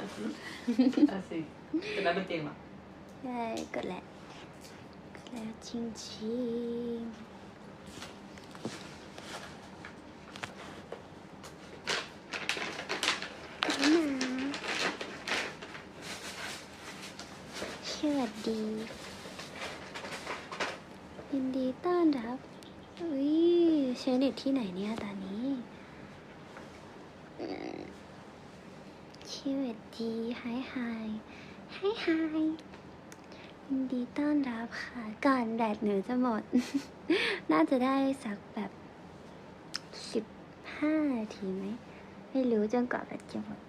อะสิจะได้เป็นเกมอะใช่กดแล้วกดแล้วจริงจริงๆนี่นะสวัสดี ยินดีต้อนรับ อุ้ยใช้เน็ตที่ไหนเนี่ยตอนนี้เอ่อส ดีไฮไฮไฮไฮยินดีต้อนรับค่ะ ก่อนแดดเหนูจะหมด น่าจะได้สักแบบสิบห้าทีไหม ไม่รู้จนกว่าแบตจะหมด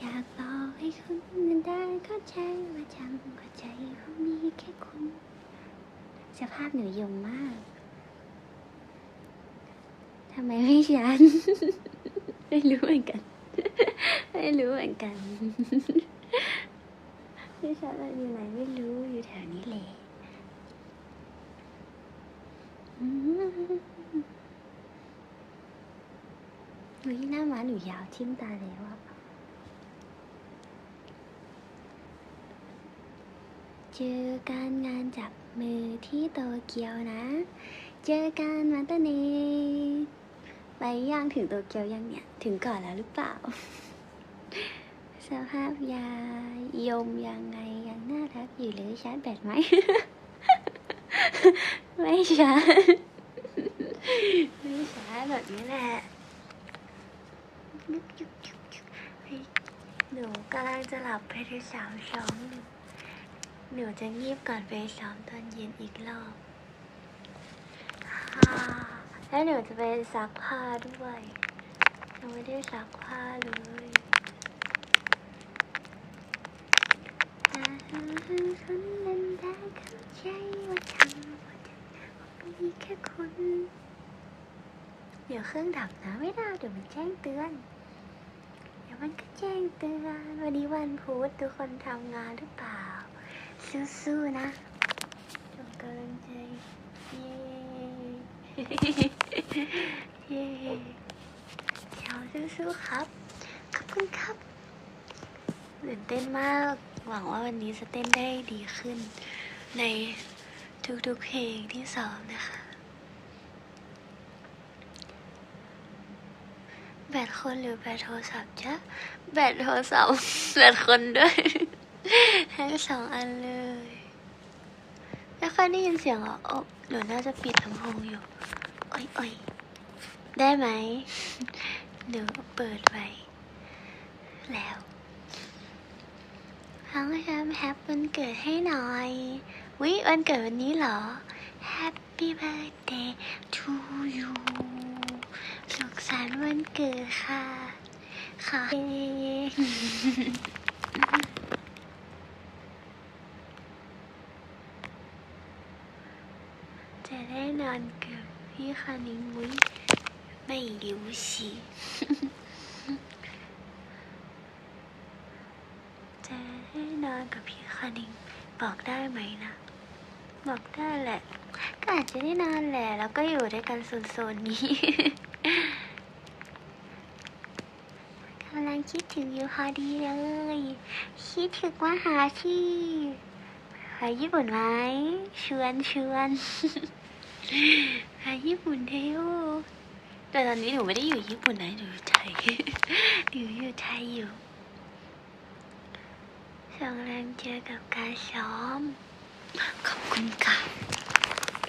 อยากบอกให้คุณนั้นได้เข้าใจว่าจำหัวใจเขามีแค่คุณ สภาพหนูยงมากทำไมไม่ชัน ไม่รู้เหมือนกัน ไม่รู้เหมือนกันไม่ชันเราอยู่ไหนไม่รู้อยู่แถวนี้แหละอุ้ยหน้าม้าหนูยาวทิ่มตาแล้วอะเจอการงานจับมือที่โตเกียวนะ เจอกันมาตาเน ไปย่างถึงโตเกียวยังเนี่ย ถึงก่อนแล้วหรือเปล่า สภาพยายมยังไงยังน่ารักอยู่เลยชาร์จแบตไหม ไม่ชาร์จไม่ชาร์จแบบนี้แหละเฮ้ยหนูกำลังจะหลับไปในสาวสองหนึ่งหนูจะงีบก่อนไปซ้อมตอนเย็นอีกรอบ แล้วหนูจะไปซักผ้าด้วยหนูไม่ได้ซักผ้าเลยแต่คนนั้นได้เข้าใจว่าทำว่าจะมีแค่คุณเดี๋ยวเครื่องดับนะไม่ได้เดี๋ยวมันแจ้งเตือน เดี๋ยวมันก็แจ้งเตือนวันนี้วันพุธทุกคนทำงานหรือเปล่า สู้ๆนะส่งกำลังใจเย้ เย้เช้าสู้ๆครับ ขอบคุณครับตื่นเต้นมาก หวังว่าวันนี้จะเต้นได้ดีขึ้น ในทุกๆเพลงที่ซ้อมนะคะ แบตคนหรือแบตโทรศัพท์จ๊ะ แบตโทรศัพท์ แบตคนด้วยทั้งสองอันเลยไม่ค่อยได้ยินเสียงเหรอโอ้หนูน่าจะปิดลำโพงอยู่ อ้ยโอ้ยได้ไหมหนูเปิดไว้ แล้วทั้งฉันแฮปวันเกิดให้หน่อยวิวันเกิดวันนี้เหรอ Happy birthday to you สุขสันต์วันเกิดค่ะขอให้จะได้นอนเกับพี่คานิ งมุ้ยไม่รู้สิจะได้นอนกับพี่คานิงบอกได้ไหมนะ บอกได้แหละ ก็อาจจะได้นอนแหละ แล้วก็อยู่ด้วยกันโซนๆนี้กำลังคิดถึงอยู่พอดีเลย คิดถึงว่าหาที่ไปญี่ปุ่นไหมชวนชวน ไปญี่ปุ่นเทโอแต่ตอนนี้หนูไม่ได้อยู่ญี่ปุ่นนะหนูอยู่ไทยหนูอยู่ไทยอยู่ส่งแรงเจอกับการซ้อม ขอบคุณค่ะ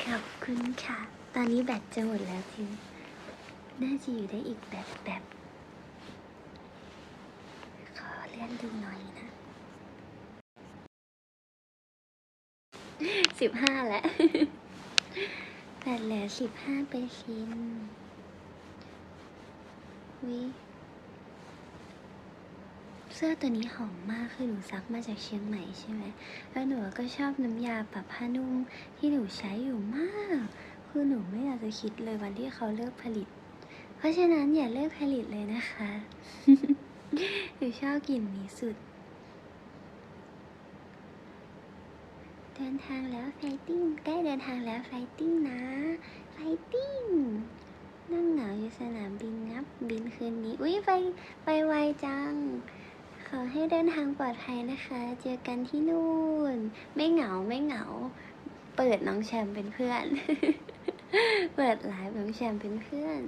ขอบคุณค่ะ ตอนนี้แบตจะหมดแล้วพิมน่าจะอยู่ได้อีกแบบแบบขอเลื่อนดูหน่อยนะสิบห้าแล้ว แบตเหลือสิบห้าเปอร์เซ็นต์วิเสื้อตัวนี้หอมมากคือหนูซักมาจากเชียงใหม่ใช่ไหมแล้วหนูก็ชอบน้ำยาปรับผ้านุ่มที่หนูใช้อยู่มาก คือหนูไม่อยากจะคิดเลยวันที่เขาเลิกผลิต เพราะฉะนั้นอย่าเลิกผลิตเลยนะคะ หนูชอบกลิ่นนี้สุด ดินทางแล้วไฟติ้งใกล้เดินทางแล้วไฟติ้งนะ ไฟติ้งนั่งเหงาอยู่สนามบินงับบินคืนนี้ อุ้ยไปไปไวจัง ขอให้เดินทางปลอดภัยนะคะ เจอกันที่นู่น ไม่เหงาไม่เหงา เปิดน้องแชมป์เป็นเพื่อน เปิดไลฟ์น้องแชมป์เป็นเพื่อน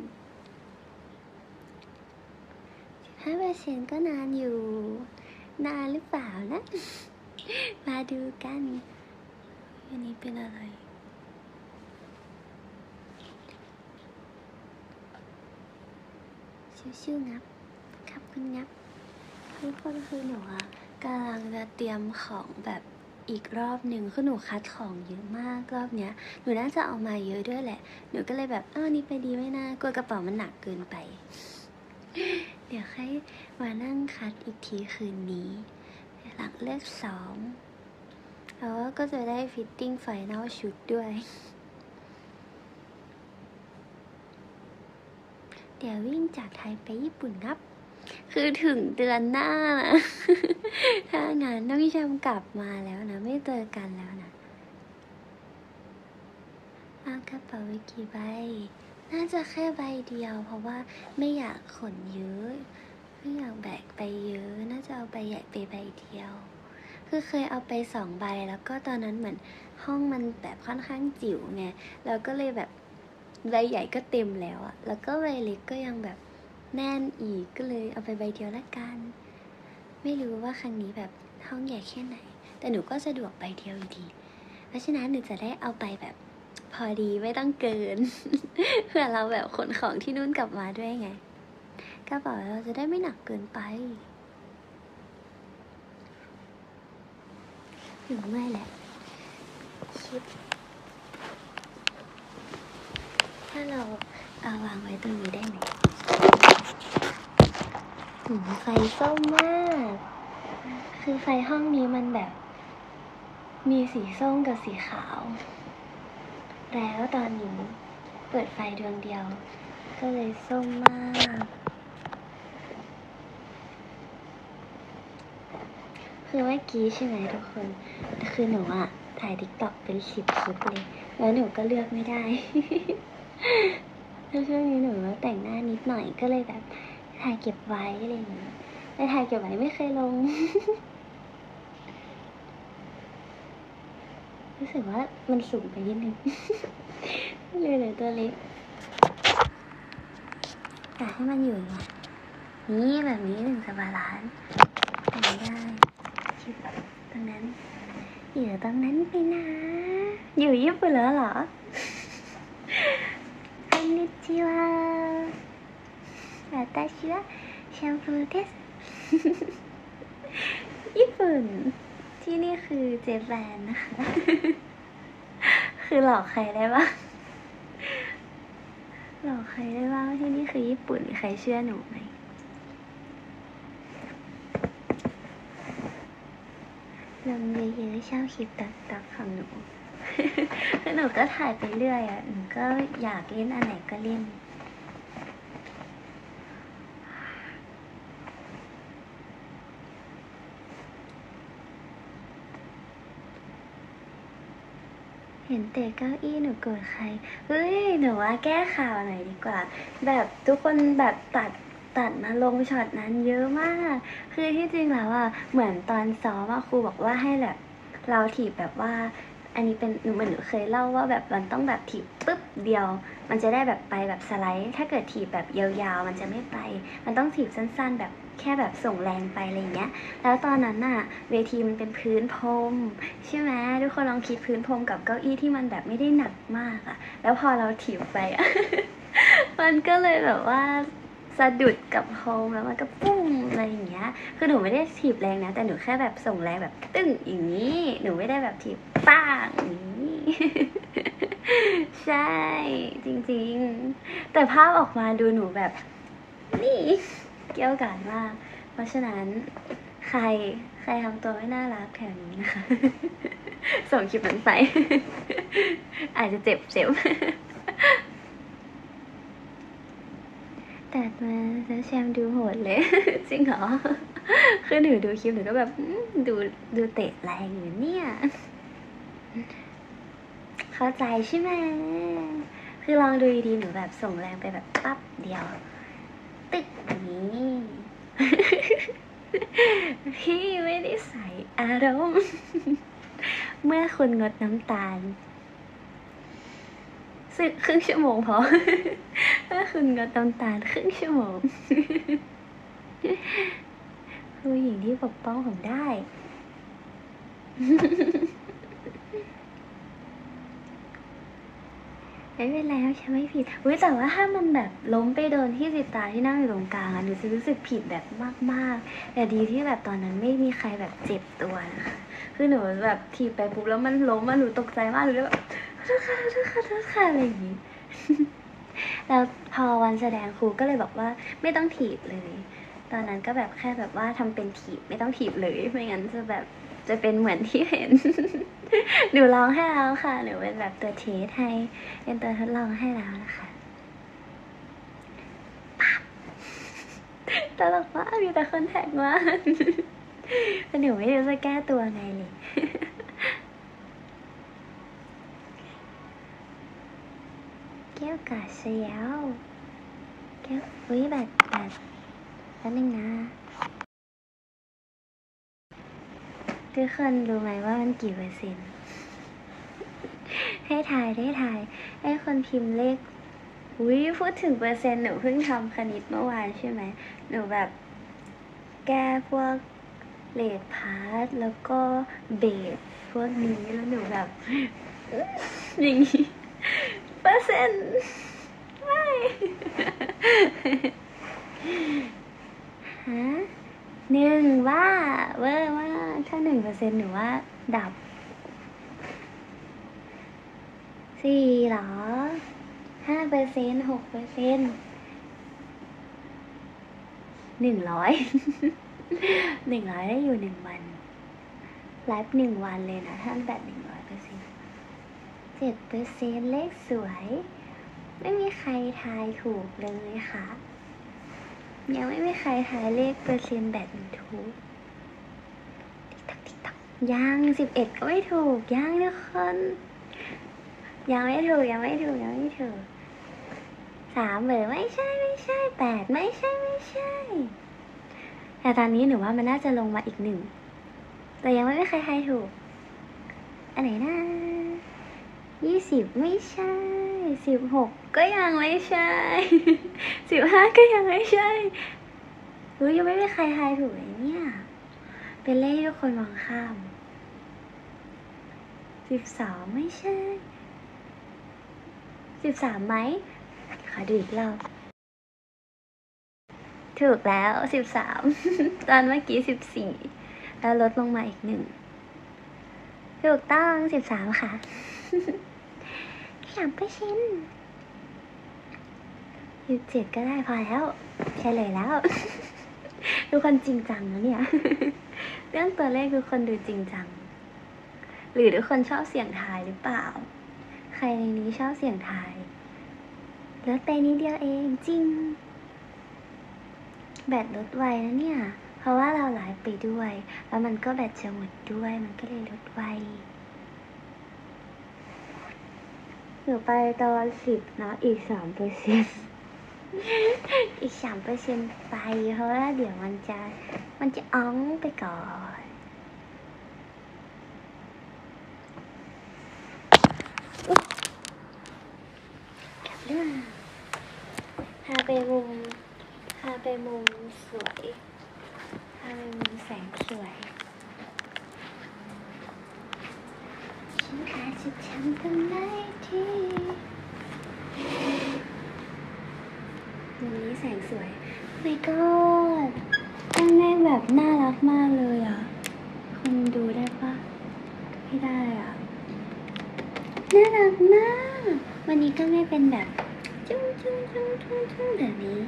ห้าเปอร์เซ็นก็นานอยู่ นานหรือเปล่านะ มาดูกัน อันนี้เป็นอะไร ชิวๆงับ ครับคุณงับทุกคนคือหนูอะกำลังจะเตรียมของแบบอีกรอบหนึ่งคือหนูคัดของเยอะมากรอบเนี้ย หนูน่าจะเอามาเยอะด้วยแหละ หนูก็เลยแบบอ้าวนี่ไปดีไหมนะกลัวกระเป๋ามันหนักเกินไป เดี๋ยวค่อยมานั่งคัดอีกทีคืนนี้ หลังเลิกซ้อม แล้วก็จะได้ฟิตติ้งไฟนอลชุดด้วย เดี๋ยววิ่งจากไทยไปญี่ปุ่นครับ คือถึงเดือนหน้านะ ถ้างานต้องชมกลับมาแล้วนะ ไม่เจอกันแล้วนะเอากระเป๋าไปกี่ใบ น่าจะแค่ใบเดียว เพราะว่าไม่อยากขนเยอะ ไม่อยากแบกไปเยอะ น่าจะเอาใบใหญ่ไปใบเดียว คือเคยเอาไปสองใบแล้วก็ตอนนั้นเหมือนห้องมันแบบค่อนข้างจิ๋วไงเราก็เลยแบบใบใหญ่ก็เต็มแล้วอะแล้วก็ใบเล็กก็ยังแบบแน่นอีกก็เลยเอาไปใบเดียวละกัน ไม่รู้ว่าครั้งนี้แบบห้องใหญ่แค่ไหน แต่หนูก็สะดวกใบเดียวอยู่ดี เพราะฉะนั้นหนูจะได้เอาไปแบบพอดีไม่ต้องเกิน เพื่อเราแบบขนของที่นู่นกลับมาด้วยไงกระเป๋าเราจะได้ไม่หนักเกินไป หนูไม่อยแหละคิดถ้าเราเอาวางไว้ตรงนี้ได้ไหมหืมไฟส้มมาก คือไฟห้องนี้มันแบบ มีสีส้มกับสีขาว แล้วตอนนี้เปิดไฟดวงเดียว ก็เลยส้มมาก คือเมื่อกี้ใช่ไหมทุกคนคือหนูอะถ่ายทิกตอกเป็นสิบคลิปเลย แล้วหนูก็เลือกไม่ได้แล้วช่วงนี้หนูว่าแต่งหน้านิดหน่อยก็เลยแบบถ่ายเก็บไว้อะไรอย่างเงี้ยแต่ถ่ายเก็บไว้ไม่เคยลง รู้สึกว่ามันสูงไปนิดนึงเลยเลือตัวเล็กอยากให้มันอยู่อย่างเงี้ยนี่แบบนี้ถึงจะบาลานซ์แต่ไม่ได้ ชิบตรงนั้น อยู่ตรงนั้นไปนะ อยู่ญี่ปุ่นแล้วเหรอ こんにちは。私はแชมพูเดส ญี่ปุ่น ที่นี่คือเจแปนนะคะ คือหลอกใครได้บ้างหลอกใครได้บ้างว่าที่นี่คือญี่ปุ่น ใครเชื่อหนูไหม ลงเยอะๆชอบคลิปตักตักของหนูหนูก็ถ่ายไปเรื่อยอะหนูก็อยากเล่นอันไหนก็เล่นเห็นเตะเก้าอี้หนูโกรธใคร เฮ้ย หนูว่าแก้ข่าวหน่อยดีกว่า แบบทุกคนแบบตัด ตัดมาลงช็อตนั้นเยอะมาก คือที่จริงแล้วอะเหมือนตอนซ้อมอะครูบอกว่าให้แบบเราถีบแบบว่า อันนี้เป็นหนูเหมือนหนูเคยเล่าว่าแบบมันต้องแบบถีบปุ๊บเดียว มันจะได้แบบไปแบบสไลด์ ถ้าเกิดถีบแบบยาวๆ มันจะไม่ไป มันต้องถีบสั้นๆ แบบแค่แบบส่งแรงไปอะไรเงี้ย แล้วตอนนั้นน่ะเวทีมันเป็นพื้นพรมใช่ไหมทุกคนลองคิดพื้นพรมกับเก้าอี้ที่มันแบบไม่ได้หนักมากอะแล้วพอเราถีบไปอะมันก็เลยแบบว่า สะดุดกับพรมแล้วมันก็ปุ้งอะไรอย่างเงี้ย คือหนูไม่ได้ถีบแรงนะ แต่หนูแค่แบบส่งแรงแบบตึ้งอย่างนี้ หนูไม่ได้แบบถีบป้างอย่างนี้ ใช่ จริงๆ แต่ภาพออกมาดูหนูแบบ นี่ เกี่ยวกาดมาก เพราะฉะนั้นใครใครทำตัวไม่น่ารักแถวนี้นะคะ ส่งคลิปนั้นไป อาจจะเจ็บเจ็บ ตัดมาแล้วแชมดูโหดเลย จริงเหรอ คือหนูดูคลิปหนูก็แบบดูดูเตะแรงอยู่เนี่ย เข้าใจใช่ไหม คือลองดูดีๆหนูแบบส่งแรงไปแบบปั๊บเดียว ตึกนี้พี่ไม่ได้ใส่อารมณ์ เมื่อคุณงดน้ำตาลสึกครึ่งชั่วโมงพอ เมื่อคุณงดน้ำตาลครึ่งชั่วโมงผู้หญิงที่ปกป้องผมได้ ไม่เป็นไรฉันไม่ผิดอุ้ยแต่ว่าถ้ามันแบบล้มไปโดนที่สิตาที่นั่งอยู่ตรงกลางอะหนูจะรู้สึกผิดแบบมากๆ แต่ดีที่แบบตอนนั้นไม่มีใครแบบเจ็บตัวนะคะคือหนูแบบถีบไปปุ๊บแล้วมันล้มมาหนูตกใจมากหนูเลยแบบขอโทษค่ะขอโทษค่ะขอโทษค่ะอะไรอย่างงี้ แล้วพอวันแสดงครูก็เลยบอกว่าไม่ต้องถีบเลย ตอนนั้นก็แบบแค่แบบว่าทำเป็นถีบไม่ต้องถีบเลย ไม่งั้นจะแบบจะเป็นเหมือนที่เห็น หนูร้องให้แล้วค่ะ หนูเป็นแบบตัวเทสให้ เป็นตัวทดลองให้แล้วนะคะปั๊บตลกมากมีแต่คนแท็กมากแต่หนูไม่รู้จะแก้ตัวไงเลย แก้วกาเซียวแก้วอุ้ยแบบแบบแป๊บนึงนะทุกคนรู้ไหมว่ามันกี่เปอร์เซ็นต์ ให้ทายได้ทายให้คนพิมพ์เลขอุ้ยพูดถึงเปอร์เซ็นต์หนูเพิ่งทำคณิตเมื่อวานใช่ไหมหนูแบบแก้พวกเลดพาร์ทแล้วก็เบสพวกนี้แล้วหนูแบบอย่างนี้ นไม่ฮะหนึ่งว่าเวอร์มาถ้าหนึ่งเปอร์เซ็นต์หนูว่า ดับสี่หรอห้าเปอร์เซ็นต์หกเปอร์เซ็นต์หนึ่งร้อยหนึ่งร้อยได้อยู่หนึ่งวันไลฟ์หนึ่งวันเลยนะท่านแบบหนึ่งร้อยเปอร์เซ็นต์เจ็ดเปอร์เซ็นต์เลขสวย ไม่มีใครทายถูกเลยค่ะ ยังไม่มีใครทายเลขเปอร์เซ็นต์แบบถูกติ๊กตักติ๊กตักยังสิบเอ็ดก็ไม่ถูกยังทุกคนยังไม่ถูกยังไม่ถูกยังไม่ถูกสามเบอร์ไม่ใช่ไม่ใช่แปดไม่ใช่ไม่ใช่ แต่ตอนนี้หนูว่ามันน่าจะลงมาอีกหนึ่งแต่ยังไม่มีใครทายถูก อันไหนนะยี่สิบไม่ใช่สิบหก ก็ยังไม่ใช่สิบห้าก็ยังไม่ใช่รู้ยังไม่มีใครทายถูกเลยเนี่ย เป็นเลขที่ทุกคนมองข้ามสิบสองไม่ใช่สิบสามไหมขอดูอีกรอบถูกแล้วสิบสามตอนเมื่อกี้สิบสี่แล้วลดลงมาอีกหนึ่งถูกต้องสิบสามค่ะสามเปอร์เซ็น ต์สิบเจ็ดก็ได้พอแล้วใช่เลยแล้ว ทุกคนจริงจังนะเนี่ย เรื่องตัวเลขทุกคนดูจริงจัง หรือทุกคนชอบเสียงทายหรือเปล่า ใครในนี้ชอบเสียงทายลดไปนิดเดียวเองจริง แบตลดไวนะเนี่ย เพราะว่าเราไลฟ์ไปด้วย แล้วมันก็แบตจะหมดด้วยมันก็เลยลดไวหนูไปตอนสิบนะอีกสามเปอร์เซ็นต์ อีกสามเปอร์เซ็นไปเพราะว่าเดี๋ยวมันจะมันจะอ้องไปก่อนกลับเรื่องพาไปมุมพาไปมุมสวยพาไปมุมแสงสวยฉันอาจจะทำตรงไหนที่ มุมนี้แสงสวย my god ตั้งแรกแบบน่ารักมากเลยอะคุณดูได้ปะไม่ได้อะ น่ารักมาก วันนี้ก็ไม่เป็นแบบจุ้งจุ้งจุ้งจุ้งจุ้งแบบนี้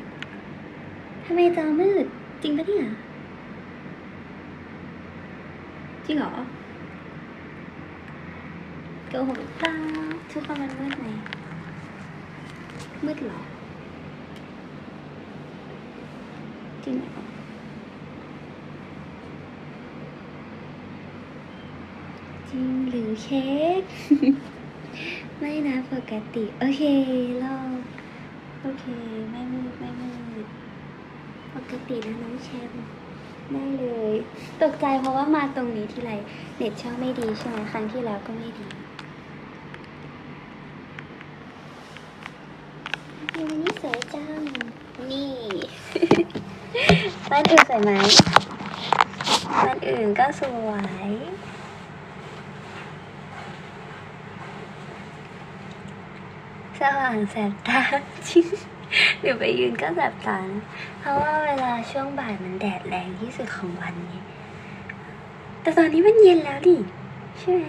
ทำไมจอมืด จริงปะเนี่ย จริงเหรอโกหกหรือเปล่าทุกคนมันมืดไหมมืดเหรอ จริงเหรอจริงหรือเค้กไม่นะปกติ โอเครอบโอเค ไม่มืดไม่มืดปกตินะน้องแชมป์ได้เลย ตกใจเพราะว่ามาตรงนี้ทีไรเน็ตช่องไม่ดีใช่ไหมครั้งที่แล้วก็ไม่ดีวันนี้สวยจังนี่ บ้านอื่นสวยไหมบ้านอื่นก็สวย สว่างแสบตาจริงเดี๋ยวไปยืนก็แสบตานะเพราะว่าเวลาช่วงบ่ายมันแดดแรงที่สุดของวันไงแต่ตอนนี้มันเย็นแล้วดิใช่ไหม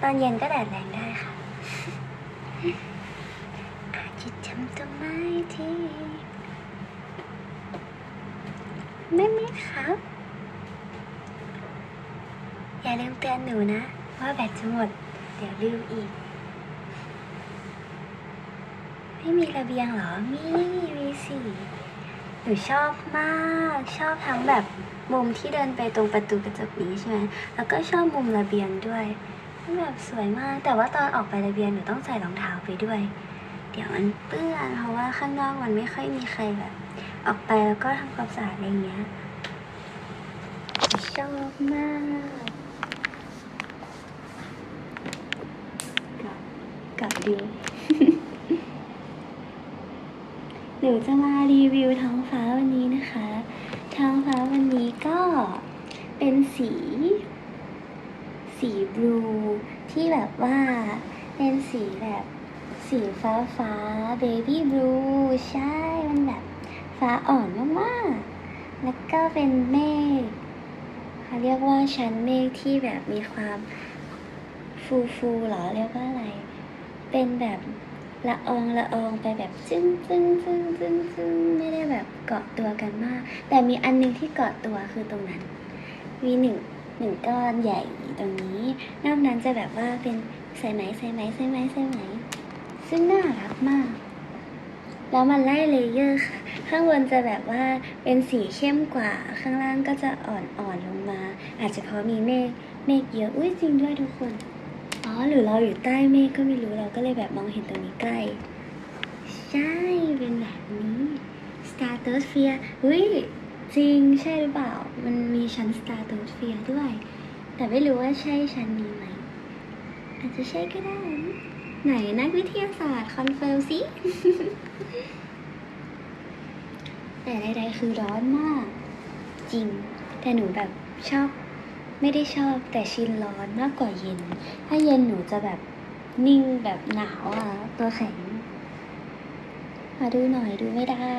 ตอนเย็นก็แดดแรงได้ค่ะอาจจะจำตัวไม่ที ไม่ไม่ครับอย่าลืมเตือนหนูนะ ว่าแบตจะหมด เดี๋ยวลืมอีก ไม่มีระเบียงเหรอ มีมีสิหนูชอบมาก ชอบทั้งแบบมุมที่เดินไปตรงประตูกระจกนี้ใช่ไหมแล้วก็ชอบมุมระเบียงด้วยแบบสวยมาก แต่ว่าตอนออกไประเบียงหนูต้องใส่รองเท้าไปด้วย เดี๋ยวมันเปื้อนเพราะว่าข้างนอกมันไม่ค่อยมีใครแบบ ออกไปแล้วก็ทำความสะอาดอะไรเงี้ย ชอบมากกับกับดิวหนูจะมารีวิวท้องฟ้าวันนี้นะคะ ท้องฟ้าวันนี้ก็เป็นสี สีบลูที่แบบว่าเป็นสีแบบสีฟ้าฟ้าเบบี้บลูใช่ มันแบบ ฟ้าอ่อนมากๆ แล้วก็เป็นเมฆเขาเรียกว่าชั้นเมฆที่แบบมีความฟูฟูๆหรอเรียกว่าอะไร เป็นแบบละอองละอองไปแบบจึ้งจึ้งจึ้งจึ้งจึ้งไม่ได้แบบเกาะตัวกันมาก แต่มีอันหนึงที่เกาะตัวคือตรงนั้น มีหนึ่งหนึ่งก้อนใหญ่ตรงนี้ นอกนั้นจะแบบว่าเป็นสายไหมสายไหมสายไหมสายไหม ซึ่งน่ารักมาก แล้วมันไล่เลเยอร์ค่ะ ข้างบนจะแบบว่าเป็นสีเข้มกว่า ข้างล่างก็จะอ่อนๆลงมา อาจจะเพราะมีเมฆเมฆเยอะ อุ้ยจริงด้วยทุกคน อ๋อ หรือเราอยู่ใต้เมฆก็ไม่รู้ เราก็เลยแบบมองเห็นตรงนี้ใกล้ ใช่ เป็นแบบนี้ stratosphere อุ้ยจริงใช่หรือเปล่า มันมีชั้น stratosphere ด้วย แต่ไม่รู้ว่าใช่ชั้นนี้ไหม อาจจะใช่ก็ได้ ไหนนักวิทยาศาสตร์คอนเฟิร์มสิ แต่ใดๆคือร้อนมาก จริง แต่หนูแบบชอบ ไม่ได้ชอบแต่ชินร้อนมากกว่าเย็น ถ้าเย็นหนูจะแบบนิ่งแบบหนาวอะตัวแข็ง มาดูหน่อยดูไม่ได้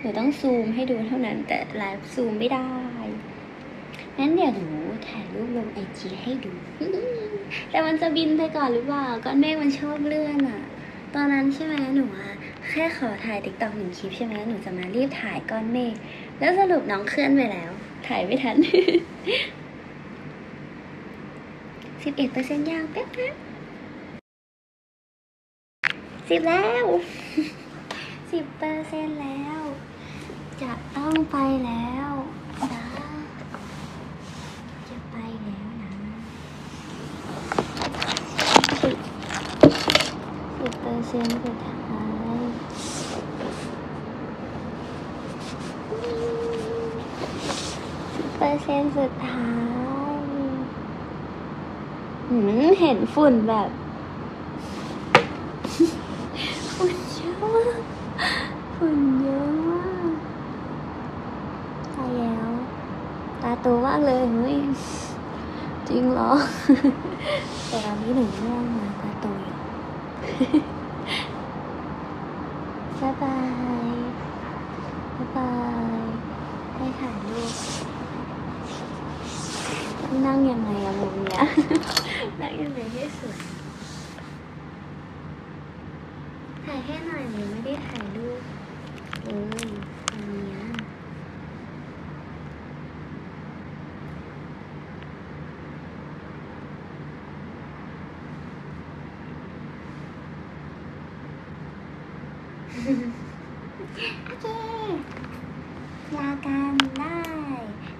หนูต้องซูมให้ดูเท่านั้น แต่ไลฟ์ซูมไม่ได้งั้นเดี๋ยวหนูถ่ายรูปลงไอจีให้ดู แต่มันจะบินไปก่อนหรือเปล่าก้อนเมฆมันชอบเลื่อนอะตอนนั้นใช่ไหมหนูอะ แค่ขอถ่ายติ๊กต็อกหนึ่งคลิปใช่ไหมหนูจะมารีบถ่ายก้อนเมฆแล้วสรุปน้องเคลื่อนไปแล้ว ถ่ายไม่ทันสิบเอ็ดเปอร์เซ็นต์ยางแป๊บแป๊บสิบแล้วสิบเปอร์เซ็นต์แล้ว จะต้องไปแล้วนะจะไปแล้วนะสิบสิบเปอร์เซ็นต์สุดท้ายสิบ เปอร์เซ็นต์สุดท้ายหืมเห็นฝุ่นแบบฝุ่นเยอะมากฝุ่นเยอะมากตายแล้ว ตาโตมากเลยเฮ้ยจริงเหรอ แต่ตอนนี้หนูง่วงนะตาโตอยู่ บ๊ายบายบ๊ายบายให้ถ่ายรูปต้องนั่งยังไงอะมุมเนี้ย นั่งยังไงให้สวย ถ่ายให้หน่อยหนูไม่ได้ถ่ายรูปเลยอันเนี้ย โอเค ลากันได้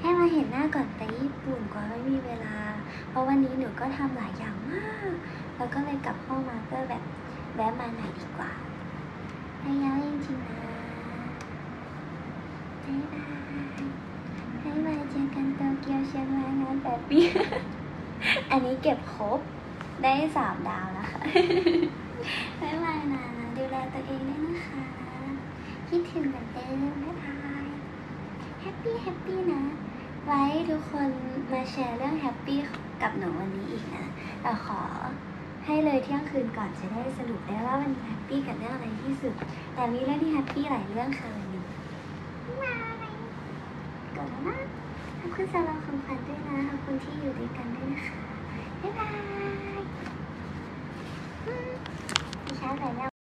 ให้มาเห็นหน้าก่อนไปญี่ปุ่นกว่าไม่มีเวลา เพราะวันนี้หนูก็ทำหลายอย่างมาก ไป เราก็เลยกลับห้องมาเพื่อแบบแวะมาหน่อยดีกว่าระยะจริงๆนะบ๊ายบายบ๊ายบายเจอกันโตเกียวเชียงรายงาน แปดปี อันนี้เก็บครบได้สามดาวแล้วค่ะบ๊ายบายนะ ดูแลตัวเองด้วยนะคะ คิดถึงเหมือนเดิมบ๊ายบายแฮปปี้แฮปปี้นะ ไว้ทุกคนมาแชร์เรื่องแฮปปี้กับหนูวันนี้อีกนะแต่ขอให้เลยเที่ยงคืนก่อนจะได้สรุปได้ว่ามันแฮปปี้กับเรื่องอะไรที่สุด แต่มีเรื่องที่แฮปปี้หลายเรื่องค่ะวันนี้บ๊ายบายกดแล้วนะ ขอบคุณสำหรับคำขวัญด้วยนะขอบคุณที่อยู่ด้วยกันด้วยนะคะ บ๊ายบายอืมดิฉันไปแล้ว